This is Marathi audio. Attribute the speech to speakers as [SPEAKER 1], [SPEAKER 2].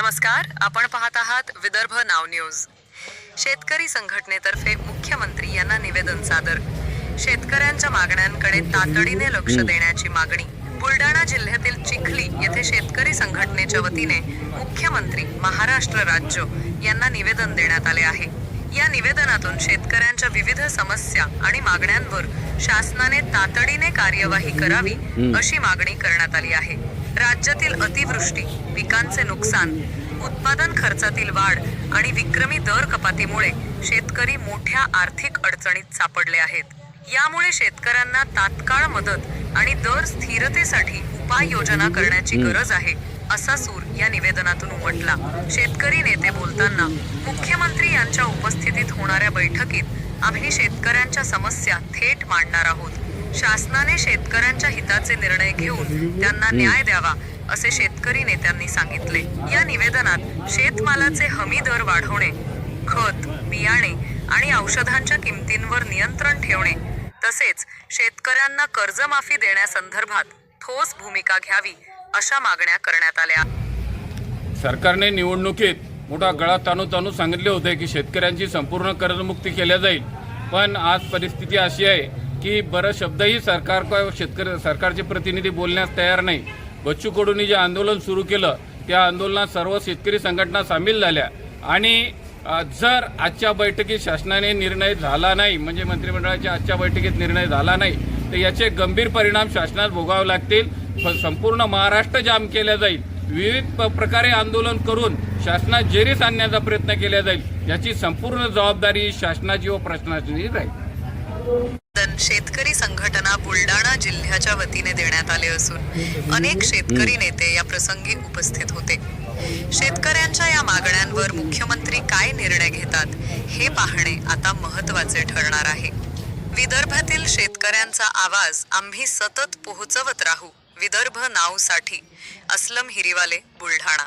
[SPEAKER 1] नमस्कार आपण पाहत आहात विदर्भ नाव न्यूज. शेतकरी संघटनेतर्फे मुख्यमंत्री यांना निवेदन सादर. शेतकऱ्यांच्या मागण्यांकडे तातडीने लक्ष देण्याची मागणी. बुलडाणा जिल्ह्यातील चिखली येथे शेतकरी संघटनेच्या वतीने मुख्यमंत्री महाराष्ट्र राज्य यांना निवेदन देण्यात आले आहे. या निवेदनातून शेतकऱ्यांच्या विविध समस्या आणि मागण्यांवर शासनाने तातडीने कार्यवाही करावी अशी मागणी करण्यात आली आहे. राज्यातील अतिवृष्टी पिकांचे नुकसान उत्पादन खर्चातील वाढ आणि विक्रमी दर कपातीमुळे शेतकरी मोठ्या आर्थिक अडचणीत सापडले आहेत. यामुळे शेतकऱ्यांना तात्काळ मदत आणि दर स्थिरतेसाठी उपाययोजना करण्याची गरज आहे असा सूर या निवेदनातून उमटला. शेतकरी नेते बोलताना मुख्यमंत्री यांच्या उपस्थितीत होणाऱ्या बैठकीत आम्ही शेतकऱ्यांच्या समस्या थेट मांडणार आहोत. शासनाने शेतकऱ्यांच्या हिताचे निर्णय घेऊन त्यांना न्याय द्यावा असे शेतकरी नेत्यांनी सांगितले. या निवेदनात शेतमालाचे हमी दर वाढवणे खत बियाणे आणि औषधांच्या किमतींवर नियंत्रण ठेवणे तसेच शेतकऱ्यांना कर्जमाफी देण्यासंदर्भात ठोस भूमिका घ्यावी अशा मागण्या करण्यात आल्या.
[SPEAKER 2] सरकारने निवडणुकीत मोठा गळा ताणू ताणू सांगितले होते की शेतकऱ्यांची संपूर्ण कर्जमुक्ती केल्या जाईल. पण आज परिस्थिती अशी आहे की बरं शब्दही सरकार शेतकरी सरकारचे प्रतिनिधी बोलण्यास तयार नाही. बच्चू कडूंनी जे आंदोलन सुरू केलं त्या आंदोलनात सर्व शेतकरी संघटना सामील झाल्या. आणि जर आजच्या बैठकीत शासनाने निर्णय झाला नाही म्हणजे मंत्रिमंडळाच्या आजच्या बैठकीत निर्णय झाला नाही तर याचे गंभीर परिणाम शासनात भोगावे लागतील. संपूर्ण महाराष्ट्र जाम केला जाईल. विविध प्रकारे आंदोलन करून शासनात जेरीस आणण्याचा प्रयत्न केला जाईल याची संपूर्ण जबाबदारी शासनाची व प्रशासनाची राहील
[SPEAKER 1] दन शेतकरी संघटना बुलडाणा जिल्ह्याच्या वतीने देण्यात आले असून अनेक शेतकरी नेते या प्रसंगी उपस्थित होते. शेतकऱ्यांच्या या मागण्यांवर मुख्यमंत्री काय निर्णय घेतात हे पाहणे आता महत्त्वाचे ठरणार आहे. विदर्भातील शेतकऱ्यांचा आवाज आम्ही सतत पोहोचवत राहू. विदर्भ नावसाठी अस्लम हिरीवाले बुलढाणा.